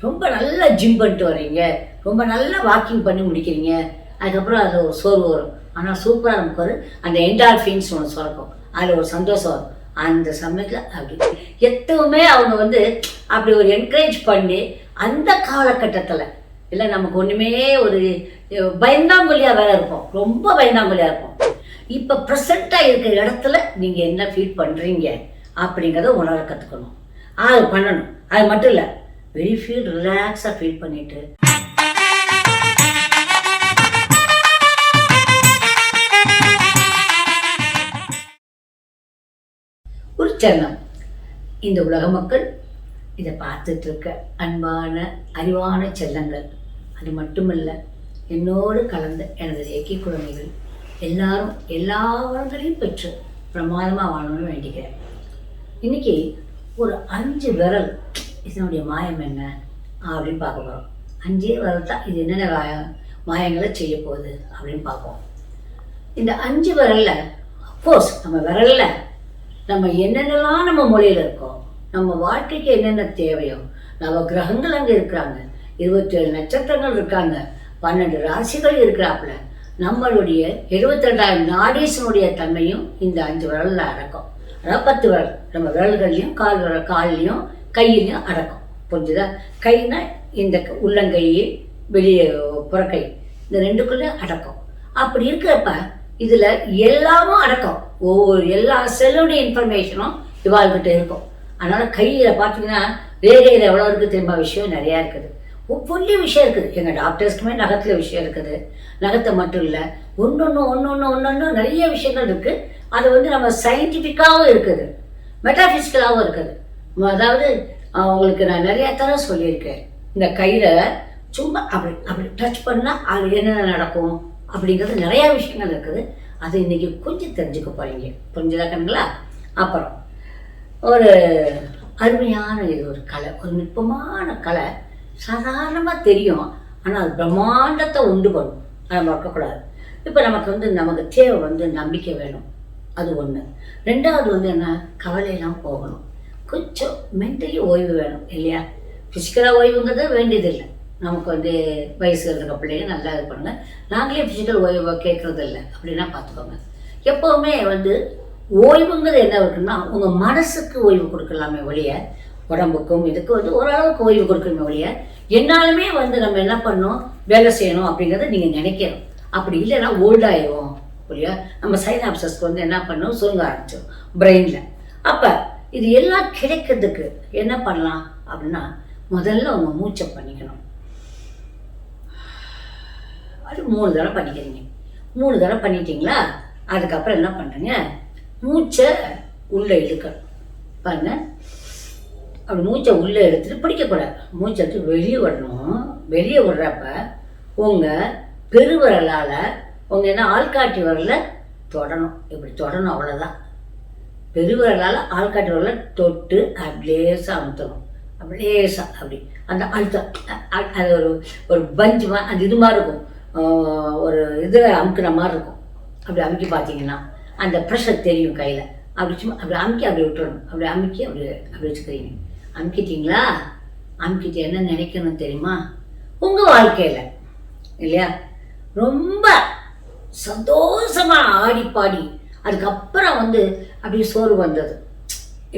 ரொம்ப நல்லா ஜிம் பண்ணிட்டு வர்றீங்க. ரொம்ப நல்லா வாக்கிங் பண்ணி முடிக்கிறீங்க. அதுக்கப்புறம் அதில் ஒரு சோர்வு வரும். ஆனால் சூப்பராக நமக்கு ஒரு அந்த என்டால்ஃபின்ஸ் ஒன்று சுரக்கும். அதில் ஒரு சந்தோஷம் வரும். அந்த சமயத்தில் அப்படி. எத்தவுமே அவங்க வந்து அப்படி ஒரு என்கரேஜ் பண்ணி அந்த காலகட்டத்தில் இல்லை நமக்கு ஒன்றுமே ஒரு அஹ், பயந்தாங்கொல்லியாக வேற இருப்போம் ரொம்ப பயந்தாங்கொல்லியாக இருப்போம் இப்போ ப்ரெசண்ட்டாக இருக்கிற இடத்துல நீங்கள் என்ன ஃபீல் பண்ணுறீங்க அப்படிங்கிறத உணர கற்றுக்கணும் அது பண்ணணும். அது மட்டும் இல்லை வெரி ஃபீல் ரிலாக்ஸாக ஃபீல் பண்ணிட்டு. ஒரு சரணம். இந்த உலக மக்கள் இதை பார்த்துட்டு இருக்க அன்பான அறிவான செல்லங்கள். அது மட்டுமல்ல என்னோடு கலந்த எனது இயக்கி குழந்தைகள் எல்லாரும் எல்லா வளங்களையும் பெற்று பிரமாதமாக வாழணும்னு வேண்டிக்கிறேன். இன்னைக்கு ஒரு அஞ்சு விரல் இதனுடைய மாயம் என்ன? அப்படின்னு பார்க்க போகிறோம் அஞ்சே விரல் தான் இது என்னென்ன மாயங்களை செய்ய போகுது அப்படின்னு பார்ப்போம். இந்த அஞ்சு விரலில் அஃப்கோர்ஸ் நம்ம விரலில் நம்ம என்னென்னலாம் நம்ம மொழியில் இருக்கோம் நம்ம வாழ்க்கைக்கு என்னென்ன தேவையோ நம்ம கிரகங்கள் அங்கே இருக்கிறாங்க. இருபத்தேழு நட்சத்திரங்கள் இருக்காங்க பன்னெண்டு ராசிகள் இருக்கிறாப்புல. நம்மளுடைய எழுபத்தெண்டாயிரம் நாடீசனுடைய தன்மையும் இந்த அஞ்சு விரலில் அடக்கும். அதாவது பத்து விரல் நம்ம விரல்கள்லையும் கால் விரல் கால்லையும் கையிலையும் அடக்கும். புரிஞ்சுதா? கைனா இந்த க- உள்ளங்கை வெளியே புறக்கை. இந்த ரெண்டுக்குள்ளேயும் அடக்கம். அப்படி இருக்கிறப்ப இதுல எல்லாமும் அடக்கம். ஒவ்வொரு எல்லா செல்லுடைய இன்ஃபர்மேஷனும் இவாள்கிட்ட இருக்கும். அதனால கையில பார்த்தீங்கன்னா ரேகையில் எவ்வளோ இருக்குது தெரியுமா? விஷயம் நிறையா இருக்குது. ஒவ்வொரு விஷயம் இருக்குது. எங்கள் டாக்டர்ஸ்க்குமே நகத்தில் விஷயம் இருக்குது. நகத்தை மட்டும் இல்லை ஒன்று ஒன்று ஒன்று ஒன்று ஒன்று ஒன்று நிறைய விஷயங்கள் இருக்குது அது வந்து நம்ம சயின்டிஃபிக்காகவும் இருக்குது. மெட்டாஃபிசிக்கலாகவும் இருக்குது. அதாவது அவங்களுக்கு நான் நிறைய தடவை சொல்லியிருக்கேன். இந்த கையில் சும்மா அப்படி அப்படி டச் பண்ணால் அது என்னென்ன நடக்கும் அப்படிங்கிறது நிறையா விஷயங்கள் இருக்குது. அது இன்னைக்கு கொஞ்சம் தெரிஞ்சுக்க பாதிங்க புரிஞ்சதாகங்களா அப்புறம் ஒரு அருமையான இது ஒரு கலை ஒரு நுட்பமான கலை சாதாரணமாக தெரியும். ஆனால் அது பிரம்மாண்டத்தை உண்டு பண்ணும். அதை மறக்கக்கூடாது இப்போ நமக்கு வந்து நமக்கு தேவை வந்து நம்பிக்கை வேணும். அது ஒன்று ரெண்டாவது வந்து என்ன? கவலையெல்லாம் போகணும். கொஞ்சம் மென்டலி ஓய்வு வேணும் இல்லையா? ஃபிசிக்கலாக ஓய்வுங்கிறது வேண்டியதில்லை. நமக்கு வந்து வயசு இருக்க பிள்ளைங்க நல்லா இது பண்ணுங்க. நாங்களே ஃபிசிக்கல் ஓய்வு கேட்குறது இல்லை அப்படின்னா பார்த்துக்கோங்க. எப்போவுமே வந்து ஓய்வுங்கிறது என்ன இருக்குன்னா உங்கள் மனசுக்கு ஓய்வு கொடுக்கலாமே ஒழிய உடம்புக்கும் இதுக்கு வந்து ஓரளவுக்கு ஓய்வு கொடுக்கணுமே ஒழிய என்னாலுமே வந்து நம்ம என்ன பண்ணணும் வேலை செய்யணும் அப்படிங்கிறத நீங்கள் நினைக்கணும். அப்படி இல்லைன்னா ஓல்டாயிரும் புரியா நம்ம சைனாப்சஸ்க்கு வந்து என்ன பண்ணணும் சுருங்க ஆரம்பிச்சோம் பிரெயினில் அப்போ இது எல்லாம் கிடைக்கிறதுக்கு என்ன பண்ணலாம் அப்படின்னா முதல்ல அவங்க மூச்சை பண்ணிக்கணும். அது மூணு தடவை பண்ணிக்கிறீங்க. மூணு தடவை பண்ணிட்டீங்களா? அதுக்கப்புறம் என்ன பண்ணுறீங்க மூச்சை உள்ளே இழுக்கணும். பாருங்க. அப்படி மூச்சை உள்ளே எடுத்துட்டு பிடிக்கக்கூடாது. மூச்சை எடுத்து வெளியே விடணும். வெளியே விடுறப்ப உங்கள் பெருவிரலால் உங்கள் என்ன ஆள்காட்டி வரல தொடணும். இப்படி தொடணும் அவ்வளோதான் பெருவிரலால் ஆள்காட்டி வரல தொட்டு அப்படி லேசாக அமுத்தணும். அப்படி அப்படி. அந்த அழுத்தம். அ- அது ஒரு ஒரு பஞ்சு மாதிரி அந்த இது மாதிரி இருக்கும். ஒரு இதில் அமுக்கிற மாதிரி இருக்கும். அப்படி அமுக்கி பார்த்தீங்கன்னா அந்த ப்ரெஷர் தெரியும் கையில். அப்படி சும்மா அப்படி அமுக்கி அப்படி விட்டுறணும். அப்படி அமுக்கி அப்படி அப்படி வச்சுக்கிறீங்க அமுக்கிட்டீங்களா? அமுக்கிட்டு என்ன நினைக்கணும் தெரியுமா? உங்கள் வாழ்க்கையில். இல்லையா? ரொம்ப சந்தோஷமாக ஆடி பாடி. அதுக்கப்புறம் வந்து அப்படி சோறு வந்தது.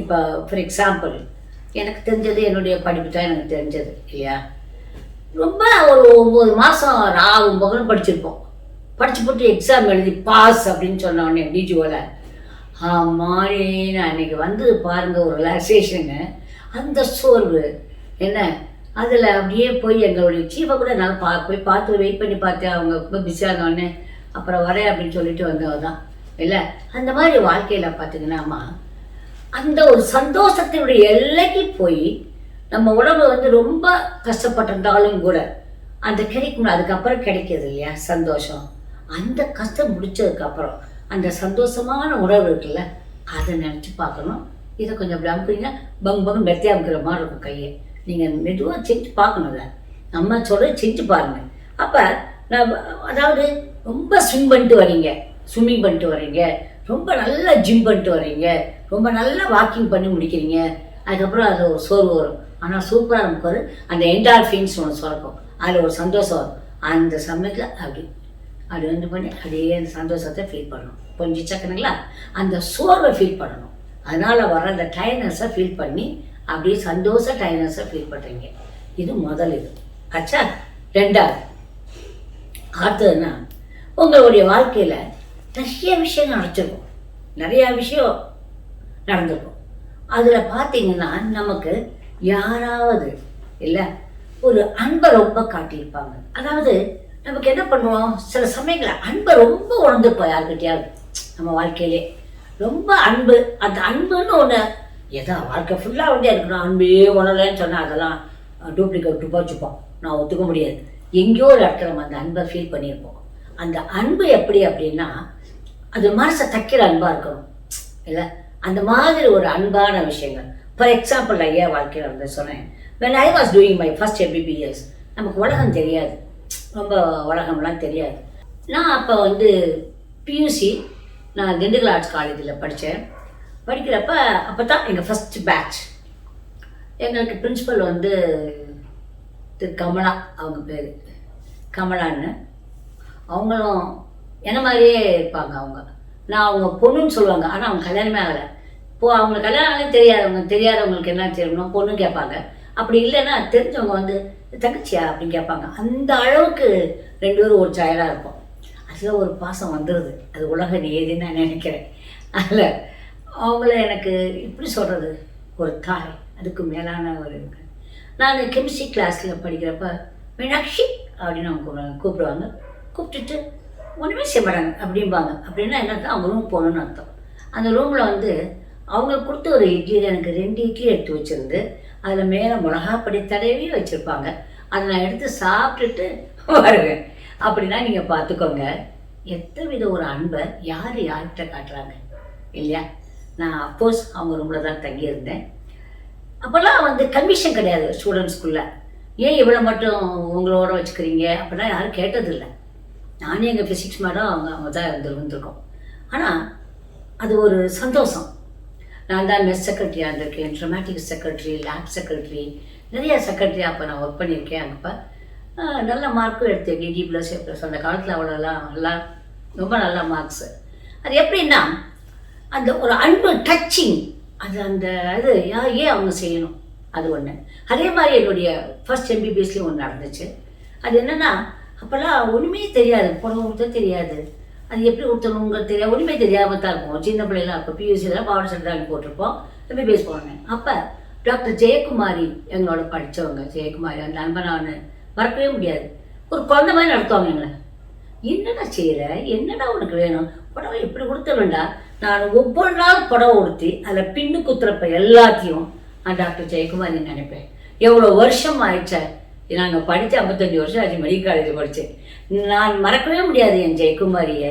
இப்போ ஃபார் எக்ஸாம்பிள் எனக்கு தெரிஞ்சது என்னுடைய படிப்பு தான் எனக்கு தெரிஞ்சது இல்லையா? ரொம்ப ஒரு ஒம்பது மாதம் ராவும் பகலும் படிச்சிருப்போம். படித்து போட்டு எக்ஸாம் எழுதி பாஸ் அப்படின்னு சொன்ன உடனே டிஜுவில் ஆமாடி நான் இன்னைக்கு வந்து பாருங்கள் ஒரு ரிலாக்ஸேஷனு அந்த சோர்வு என்ன? அதில் அப்படியே போய் எங்களுடைய சீஃபை கூட நான் பா போய் பார்த்து வெயிட் பண்ணி பார்த்தேன். அவங்க ரொம்ப பிஸியாக இருந்தோடனே அப்புறம் வரேன் அப்படின்னு சொல்லிட்டு வந்தவ தான் இல்லை? அந்த மாதிரி வாழ்க்கையில் பார்த்தீங்கன்னாம்மா அந்த ஒரு சந்தோஷத்தினுடைய எல்லைக்கு போய் நம்ம உடம்பு வந்து ரொம்ப கஷ்டப்பட்டிருந்தாலும் கூட அந்த கிடைக்கும் அதுக்கப்புறம் கிடைக்கிது இல்லையா? சந்தோஷம். அந்த கஷ்டம் முடிச்சதுக்கப்புறம் அந்த சந்தோஷமான உணவு இருக்குல்ல அதை நினச்சி பார்க்கணும். இதை கொஞ்சம் அப்படி அமுக்குறீங்க பங்கு பங்கு மெத்தி அமுக்கிற மாதிரி இருக்கும் கையை. நீங்கள் மெதுவாக செஞ்சு பார்க்கணும்ல நம்ம சொல்ல செஞ்சு பாருங்க. அப்போ நான் அதாவது ரொம்ப ஸ்விம் பண்ணிட்டு வரீங்க. ஸ்விம்மிங் பண்ணிட்டு வரீங்க ரொம்ப நல்லா ஜிம் பண்ணிட்டு வரீங்க ரொம்ப நல்லா வாக்கிங் பண்ணி முடிக்கிறீங்க. அதுக்கப்புறம் அதில் ஒரு சோர்வு வரும். ஆனால் சூப்பராக நமக்கு ஒரு அந்த என்டார்ஃபின்ஸ் ஒன்று சுரக்கும். அதில் ஒரு சந்தோஷம் வரும். அந்த சமயத்தில் அப்படி. அப்படி வந்து பண்ணி அப்படியே அந்த சந்தோஷத்தை ஃபீல் பண்ணணும். கொஞ்சம் புரிஞ்சிச்சாக்கணுங்களா அந்த சோர்வை ஃபீல் பண்ணணும். அதனால் வர அந்த டயர்னஸை ஃபீல் பண்ணி அப்படியே சந்தோஷ டயர்னஸை ஃபீல் பண்ணுறீங்க இது முதல் இது. ஆச்சா? ரெண்டாவது. அடுத்ததுன்னா உங்களுடைய வாழ்க்கையில் நிறைய விஷயம் நடச்சிருக்கும் நிறையா விஷயம் நடந்திருக்கும். அதில் பார்த்தீங்கன்னா நமக்கு யாராவது இல்லை ஒரு அன்பை ரொம்ப காட்டியிருப்பாங்க. அதாவது நமக்கு என்ன பண்ணுவோம்? சில சமயங்களில் அன்பை ரொம்ப உணர்ந்துப்போம் யாருக்கிட்டையாவது நம்ம வாழ்க்கையிலே. ரொம்ப அன்பு அந்த அன்புன்னு ஒன்று எதா வாழ்க்கை ஃபுல்லாக வந்து எனக்கு நான் அன்பே உணரலைன்னு சொன்னால் அதெல்லாம் டூப்ளிகேட் துப்பாச்சுப்போம் நான் ஒத்துக்க முடியாது. எங்கேயோ ஒரு இடத்துல நம்ம அந்த அன்பை ஃபீல் பண்ணியிருப்போம். அந்த அன்பு எப்படி அப்படின்னா அது மனசை தைக்கிற அன்பாக இருக்கணும். இல்லை? அந்த மாதிரி ஒரு அன்பான விஷயங்கள். ஃபார் எக்ஸாம்பிள் ஐயா வாழ்க்கையில் வந்து சொன்னேன். When I was doing my first MBBS நமக்கு உலகம் தெரியாது. ரொம்ப உலகம்லாம் தெரியாது. நான் அப்போ வந்து பியூசி நான் திண்டுக்கல் ஆர்ட்ஸ் காலேஜில் படித்தேன் படிக்கிறப்ப அப்போ தான் எங்கள் ஃபஸ்ட் பேட்ச் எங்களுக்கு பிரின்சிபல் வந்து திரு கமலா அவங்க பேர். கமலான்னு. அவங்களும் என்ன மாதிரியே இருப்பாங்க அவங்க? நான் அவங்க பொண்ணுன்னு சொல்லுவாங்க ஆனால் அவங்க கல்யாணமே ஆகலை. இப்போ அவங்க கல்யாணம் ஆகலை தெரியாதவங்க தெரியாதவங்களுக்கு என்ன தெரியணும் பொண்ணு கேட்பாங்க. அப்படி இல்லைன்னா தெரிஞ்சவங்க வந்து தங்கச்சியா? அப்படின்னு கேட்பாங்க. அந்த அளவுக்கு ரெண்டு பேரும் ஒரு சாயலாக இருப்போம். அதில் ஒரு பாசம் வந்துடுது அது உலக நியதின்னு நான் நினைக்கிறேன். அதில் அவங்கள எனக்கு எப்படி சொல்கிறது ஒரு தாய். அதுக்கு மேலான ஒரு இருக்கு நான் கெமிஸ்ட்ரி கிளாஸில் படிக்கிறப்ப மீனாட்சி அப்படின்னு அவங்க கூப்பிடுவாங்க கூப்பிடுவாங்க. கூப்பிட்டுட்டு ஒன்றுமே செய்ய மாட்டாங்க அப்படிம்பாங்க. அப்படின்னா என்ன அவங்க ரூம் போகணும்னு அர்த்தம். அந்த ரூமில் வந்து அவங்க கொடுத்த ஒரு இட்லியில் எனக்கு ரெண்டு இட்லி எடுத்து வச்சுருந்து அதில் மேலே மிளகாப்படி தடவி வச்சுருப்பாங்க. அதை நான் எடுத்து சாப்பிட்டுட்டு வருவேன். அப்படின்னா நீங்கள் பார்த்துக்கோங்க எத்தனை வித ஒரு அன்பை யார் யார்கிட்ட காட்டுறாங்க? இல்லையா? நான் அஃப்கோர்ஸ் அவங்க ரூமில் தான் தங்கியிருந்தேன். அப்போல்லாம் வந்து கமிஷன் கிடையாது ஸ்டூடெண்ட்ஸ்குள்ளே ஏன் இவ்வளோ மட்டும் உங்களோட வச்சுக்கிறீங்க? அப்படிலாம் யாரும் கேட்டதில்லை. நானே எங்கள் ஃபிசிக்ஸ் மேடம் அவங்க அவங்க தான் இருந்து வந்திருக்கோம் ஆனால் அது ஒரு சந்தோஷம். நான் தான் மெஸ் செக்ரட்டரியாக இருந்திருக்கேன் ட்ரமேட்டிக் செக்ரட்டரி லேப் செக்ரட்டரி நிறைய செக்ரட்டரி அப்போ நான் ஒர்க் பண்ணியிருக்கேன் அப்போ நல்ல மார்க்கும் எடுத்தேன் டி ப்ளஸ் ஏ ப்ளஸ் அந்த காலத்தில் அவ்வளோலாம் நல்லா ரொம்ப நல்ல மார்க்ஸு அது எப்படின்னா அந்த ஒரு அன்பு டச்சிங் அது அந்த இது யார் ஏன் அவங்க செய்யணும்? அது ஒன்று அதே மாதிரி என்னுடைய ஃபர்ஸ்ட் எம்பிபிஎஸ்லேயும் ஒன்று நடந்துச்சு. அது என்னென்னா அப்போல்லாம் ஒன்றுமே தெரியாது. புடவை கொடுத்தா தெரியாது. அது எப்படி கொடுத்தணுங்க தெரியாது ஒன்றுமே தெரியாமல் தான் இருக்கும். சின்ன பிள்ளைலாம் இருக்கும் பியூசியில் பாவாடை சட்டை போட்டிருப்போம். எம்பிபிஎஸ் போனேன் அப்போ டாக்டர் ஜெயக்குமாரி எங்களோட படித்தவங்க ஜெயக்குமாரி அந்த அன்பை நான் மறக்கவே முடியாது. ஒரு குழந்த மாதிரி நடத்துவாங்க எங்களை. என்னடா செய்கிற என்னடா உனக்கு வேணும்? புடவை இப்படி வேண்டா? நான் ஒவ்வொரு நாள் புடவை உடுத்தி அதில் பின்னு குத்துறப்ப எல்லாத்தையும் நான் டாக்டர் ஜெயக்குமாரி நினைப்பேன். எவ்வளோ வருஷம் ஆயிடுச்சா நாங்கள் படித்த ஐம்பத்தஞ்சு வருஷம் ஆச்சு மெடிக்கல் காலேஜ் படித்தேன் நான் மறக்கவே முடியாது என் ஜெயக்குமாரியை.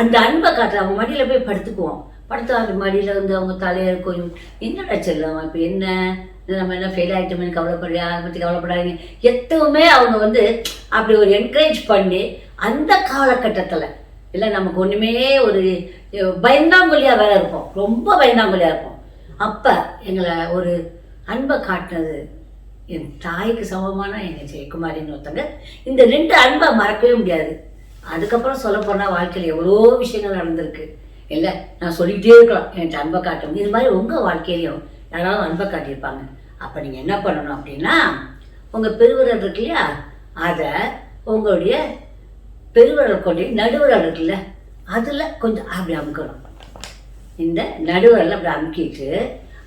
அந்த அன்பை காட்டுற அவங்க மடியில் போய் படுத்துக்குவோம் படுத்து அந்த மடியில் வந்து அவங்க தலையை கொஞ்சம் என்னடா செல்லும் இப்போ என்ன? நம்ம என்ன ஃபெயில் ஆகிட்டோம்னு கவலைப்படுறியா அதை பற்றி கவலைப்படாதீங்க. எதுவுமே அவங்க வந்து அப்படி ஒரு என்கரேஜ் பண்ணி அந்த காலகட்டத்தில் இல்லை நமக்கு ஒன்றுமே ஒரு பயந்தாங்கொல்லியாக வேற இருப்போம். ரொம்ப பயந்தாங்கொல்லியாக இருப்போம். அப்போ எங்களை ஒரு அன்பை காட்டினது என் தாய்க்கு சமமான எங்கள் ஜெயக்குமாரின்னு ஒருத்தங்க இந்த ரெண்டு அன்பை மறக்கவே முடியாது. அதுக்கப்புறம் சொல்ல போனால் வாழ்க்கையில் எவ்வளோ விஷயங்கள் நடந்திருக்கு. இல்லை நான் சொல்லிக்கிட்டே இருக்கலாம் என்கிட்ட அன்பை காட்டும் இது மாதிரி உங்கள் வாழ்க்கையிலையும் யாராவது அன்பை காட்டியிருப்பாங்க. அப்போ நீங்கள் என்ன பண்ணணும் அப்படின்னா உங்கள் பெருவிரல் இருக்கு இல்லையா? அதை உங்களுடைய பெருவிரல் கொண்டு நடுவிரல் இருக்குல்ல அதில் கொஞ்சம் அப்படி அமுக்கணும். இந்த நடுவிரல் அப்படி அமுக்கிட்டு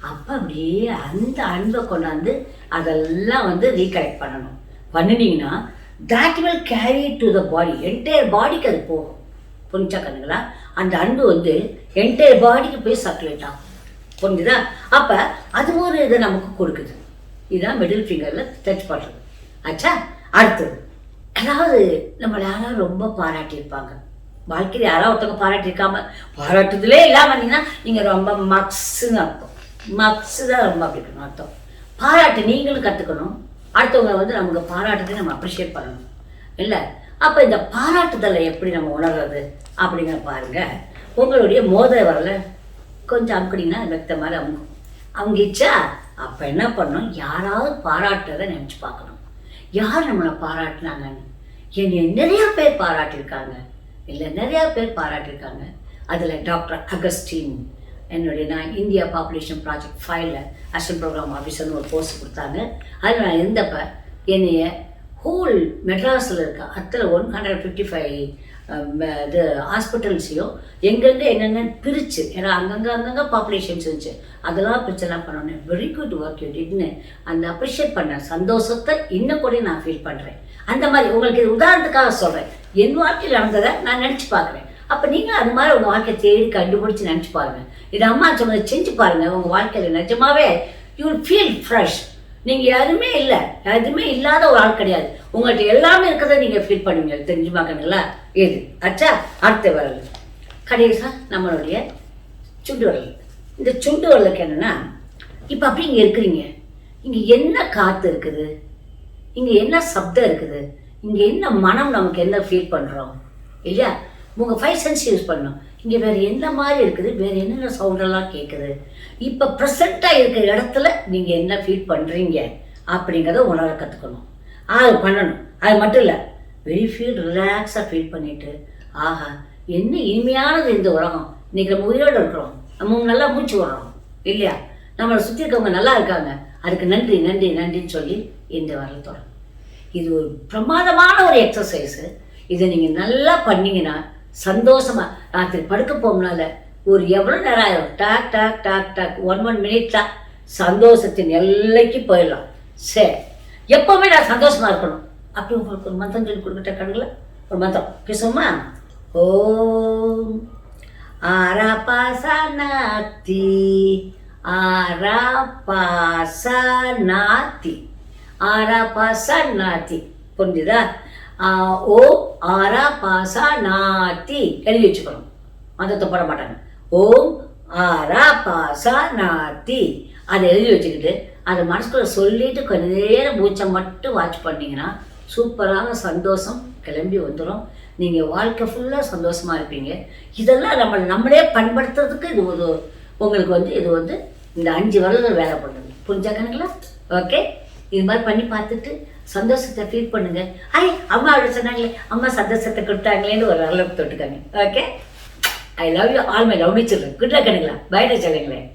அப்போ அப்படியே அந்த அன்பை கொண்டாந்து அதெல்லாம் வந்து ரீகலெக்ட் பண்ணணும். பண்ணினீங்கன்னா that will carry to the body entire பாடிக்கு அது போகும். புரிஞ்சா கண்ணுங்களா? அந்த அன்பு வந்து என்டையர் பாடிக்கு போய் சர்க்குலேட் ஆகும். புரிஞ்சுதா? அப்போ அது ஒரு இதை நமக்கு கொடுக்குது. இதுதான் மிடில் ஃபிங்கரில் டச் பண்ணுறது ஆச்சா அடுத்தது. அதாவது நம்மளை யாராவது ரொம்ப பாராட்டியிருப்பாங்க. வாழ்க்கையில் யாராவது ஒருத்தவங்க பாராட்டியிருக்காம பாராட்டுறதுலே இல்லாமல் இருந்தீங்கன்னா நீங்கள் ரொம்ப மக்ஸுன்னு அர்த்தம். மக்ஸு தான் ரொம்ப பிடிக்கணும் அர்த்தம். பாராட்டு நீங்களும் கற்றுக்கணும் அடுத்தவங்க வந்து நமக்கு பாராட்டுறதை நம்ம அப்ரிஷியேட் பண்ணணும். இல்லை? அப்போ இந்த பாராட்டுதலை எப்படி நம்ம உணர்றது அப்படிங்கிற பாருங்க. உங்களுடைய மோதிர வரல கொஞ்சம் அப்படின்னா வெத்த மாதிரி அமுக்கும். இச்சா அப்போ என்ன பண்ணணும்? யாராவது பாராட்டுறதை நினச்சி பார்க்கணும். யார் நம்மளை பாராட்டினாங்கன்னு என்னை நிறையா பேர் பாராட்டியிருக்காங்க. இல்லை நிறையா பேர் பாராட்டியிருக்காங்க. அதில் டாக்டர் அகஸ்டின் என்னுடைய நான் இந்தியா பாப்புலேஷன் ப்ராஜெக்ட் ஃபைவ்ல அசிஸ்டன்ட் ப்ரோக்ராம் ஆஃபீஸர்னு ஒரு போஸ்ட் கொடுத்தாங்க. அதில் நான் இருந்தப்ப என்னைய ஹோல் மெட்ராஸில் இருக்க அத்தனை ஒன் ஹண்ட்ரட் ஃபிஃப்டி ஃபைவ் இது ஹாஸ்பிட்டல்ஸையும் எங்கெங்கே எங்கெங்க பிரித்து ஏன்னா அங்கங்கே அங்கங்கே பாப்புலேஷன்ஸ் இருந்துச்சு. அதெல்லாம் பிரிச்செல்லாம் பண்ணணும் வெரி குட் ஒர்க் யூ டிட்னு அந்த அப்ரிஷியேட் பண்ண சந்தோஷத்தை இன்னும் கூட நான் ஃபீல் பண்ணுறேன் அந்த மாதிரி உங்களுக்கு இது உதாரணத்துக்காக சொல்கிறேன் என் வாழ்க்கையில் நடந்ததை நான் நினச்சி பார்க்குறேன். அப்போ நீங்கள் அது மாதிரி உங்கள் வாழ்க்கையை தேடி கண்டுபிடிச்சி நினச்சி பாருங்கள் இது அம்மா சொன்னதை செஞ்சு பாருங்கள் உங்கள் வாழ்க்கையில் நிஜமாவே யூ வில் ஃபீல் ஃப்ரெஷ் நீங்கள் யாருமே இல்லை எதுவுமே இல்லாத ஒரு ஆள் கிடையாது. உங்கள்கிட்ட எல்லாமே இருக்கிறத நீங்கள் ஃபீல் பண்ணுவீங்க. தெரிஞ்சு பார்க்கணுங்களா இது அச்சா அடுத்த விரல். கடைசா நம்மளுடைய சுண்டு விரல். இந்த சுண்டு விரலுக்கு என்னென்னா இப்போ அப்படி இங்கே இருக்கிறீங்க. இங்கே என்ன காற்று இருக்குது? இங்கே என்ன சப்தம் இருக்குது? இங்கே என்ன மனம் நமக்கு என்ன ஃபீல் பண்ணுறோம் இல்லையா? உங்கள் ஃபைவ் சென்ஸ் யூஸ் பண்ணணும். இங்கே வேறு என்ன மாதிரி இருக்குது? வேறு என்னென்ன சவுண்டெல்லாம் கேட்குது இப்போ ப்ரெசண்ட்டாக இருக்கிற இடத்துல நீங்கள் என்ன ஃபீல் பண்ணுறீங்க அப்படிங்கிறத உணர கற்றுக்கணும் அது பண்ணணும். அது மட்டும் இல்லை வெரி ஃபீல் ரிலாக்ஸாக ஃபீல் பண்ணிட்டு ஆஹா என்ன இனிமையானது இந்த உலகம். இன்றைக்கி நம்ம உயிரோடு இருக்கிறோம். நம்ம நல்லா மூச்சு விடுறோம். இல்லையா? நம்மளை சுற்றி இருக்கவங்க நல்லா இருக்காங்க. அதுக்கு நன்றி நன்றி நன்றின்னு சொல்லி இந்த வரல் இது ஒரு பிரமாதமான ஒரு எக்ஸசைஸு இதை நீங்கள் நல்லா பண்ணீங்கன்னா சந்தோஷமா ராத்திரி படுக்க போகணும்னால ஒரு எவ்வளோ நேரம் ஆயிரும்? டாக் டாக் டாக் டாக். ஒன் ஒன் மினிட் தான் சந்தோஷத்தின் எல்லைக்கு போயிடலாம். சரி. எப்போவுமே நான் சந்தோஷமா இருக்கணும். அப்படி உங்களுக்கு ஒரு மந்திரம் சொல்லி கொடுக்கிட்ட கண்களை? ஒரு மந்திரம். பேசுவோமா? ஓம் ஆரா ஆராபாசனாத்தி. ஆராபாசனாத்தி. புரிஞ்சுதா? ஆ, ஓ ஆரா பாசா நாத்தி. எழுதி வச்சுக்கணும். மதத்தை போட மாட்டாங்க. ஓம் ஆரா பாசா நாத்தி. அதை எழுதி வச்சுக்கிட்டு அதை மனசுக்குள்ள சொல்லிட்டு கொஞ்ச நேரம் மூச்சை மட்டும் வாட்ச் பண்ணிங்கன்னா சூப்பரான சந்தோஷம் கிளம்பி வந்துடும் நீங்கள் வாழ்க்கை ஃபுல்லாக சந்தோஷமாக இருப்பீங்க. இதெல்லாம் நம்ம நம்மளே பண்படுத்துறதுக்கு இது ஒரு உங்களுக்கு வந்து இது வந்து இந்த அஞ்சு வருடம் வேலை பண்ணுங்க புரிஞ்சாக்கணுங்களா ஓகே இது மாதிரி பண்ணி பார்த்துட்டு சந்தோஷத்தை ஃபீல் பண்ணுங்க. ஐ அம்மா அவ்வளோ சொன்னாங்களே அம்மா சந்தோஷத்தை கொடுத்தாங்களேன்னு ஒரு அளவுக்கு தொட்டுக்காங்க okay I love you all my love children good luck கணுங்களா சொல்லுங்களேன்